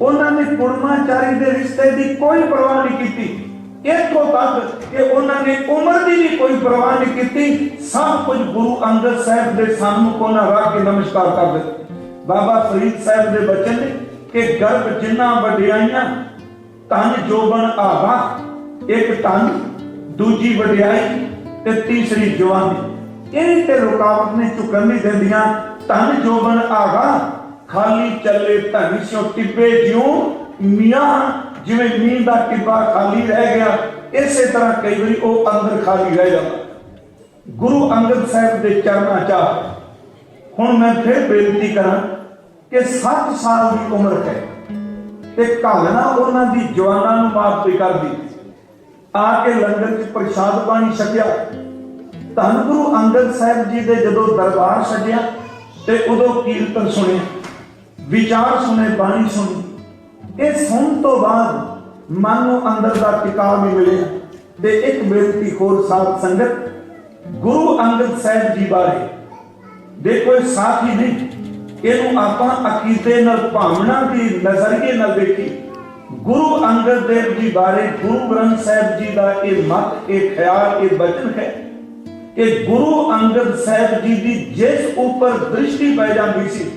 ਉਹਨਾਂ ਨੇ ਕੁੜਮਾਚਾਰੀ ਦੇ ਰਿਸ਼ਤੇ ਦੀ ਕੋਈ ਪਰਵਾਹ ਨਹੀਂ ਕੀਤੀ। ਇੱਥੋਂ ਤੱਕ ਕਿ ਉਹਨਾਂ ਨੇ ਉਮਰ ਦੀ ਵੀ ਕੋਈ ਪਰਵਾਹ ਨਹੀਂ ਕੀਤੀ, ਸਭ ਕੁਝ ਗੁਰੂ ਅੰਗਦ ਸਾਹਿਬ ਦੇ ਸਾਹਮਣੇ ਕੋਨਾ ਰੱਖ ਕੇ ਨਮਸਕਾਰ ਕਰ ਦਿੱਤਾ। ਬਾਬਾ ਫਰੀਦ ਸਾਹਿਬ ਦੇ ਬਚਨ ਨੇ ਕਿ ਗਰਭ ਜਿੰਨਾ ਵਡਿਆਈਆਂ ਤਨ ਜੋਬਨ ਆਵਾ ਇੱਕ ਤਨ ਦੂਜੀ ਵਡਿਆਈ ਤੇ ਤੀਸਰੀ ਜਵਾਨੀ। ਇਹ ਤੇ ਰੁਕਾਵਟ ਨੇ ਝੁਕਣ ਨਹੀਂ ਦਿੰਦੀਆਂ ਤਨ ਜੋਬਨ ਆਵਾ ਖਾਲੀ ਚੱਲੇ ਧਨ ਟਿੱਬੇ ਜਿਉ ਮੀਆਂ, ਜਿਵੇਂ ਮੀਂਹ ਦਾ ਟਿੱਬਾ ਖਾਲੀ ਰਹਿ ਗਿਆ, ਇਸੇ ਤਰ੍ਹਾਂ ਕਈ ਵਾਰੀ ਉਹ ਅੰਦਰ ਖਾਲੀ ਰਹਿ ਜਾਂਦਾ। ਗੁਰੂ ਅੰਗਦ ਸਾਹਿਬ ਦੇ ਚਰਨਾਂ 'ਚ ਹੁਣ ਮੈਂ ਫਿਰ ਬੇਨਤੀ ਕਰਾਂ ਕਿ 7 ਸਾਲ ਦੀ ਉਮਰ ਹੈ ਤੇ ਘਾਲਣਾ ਉਹਨਾਂ ਦੀ ਜਵਾਨਾਂ ਨੂੰ ਮਾਫ ਵੀ ਕਰਦੀ ਆ ਕੇ ਲੰਗਰ 'ਚ ਪ੍ਰਸ਼ਾਦ ਪਾਣੀ ਛਕਿਆ। ਧੰਨ ਗੁਰੂ ਅੰਗਦ ਸਾਹਿਬ ਜੀ ਦੇ ਜਦੋਂ ਦਰਬਾਰ ਛੱਡਿਆ ਤੇ ਉਦੋਂ ਕੀਰਤਨ ਸੁਣਿਆ। ਵਿਚਾਰ ਸੁਣੇ, ਬਾਣੀ ਸੁਣੀ। ਇਹ ਸੁਣ ਤੋਂ ਬਾਅਦ ਮਨ ਨੂੰ ਅੰਦਰ ਦਾ ਟਿਕਾਅ ਵੀ ਮਿਲਿਆ ਤੇ ਇੱਕ ਬੇਨਤੀ ਹੋਰ ਸਾਧ ਸੰਗਤ ਗੁਰੂ ਅੰਗਦ ਸਾਹਿਬ ਜੀ ਬਾਰੇ ਦੇਖੋ, ਇਹ ਸਾਥੀ ਨਹੀਂ ਇਹਨੂੰ ਆਪਾਂ ਅਕੀਦੇ ਨਾਲ, ਭਾਵਨਾ ਦੀ ਨਜ਼ਰੀਏ ਨਾਲ ਦੇਖੀ। ਗੁਰੂ ਅੰਗਦ ਦੇਵ ਜੀ ਬਾਰੇ ਗੁਰੂ ਗ੍ਰੰਥ ਸਾਹਿਬ ਜੀ ਦਾ ਇਹ ਮਤ, ਇਹ ਖਿਆਲ, ਇਹ ਬਚਨ ਹੈ ਕਿ ਗੁਰੂ ਅੰਗਦ ਸਾਹਿਬ ਜੀ ਦੀ ਜਿਸ ਉੱਪਰ ਦ੍ਰਿਸ਼ਟੀ ਪੈ ਜਾਂਦੀ ਸੀ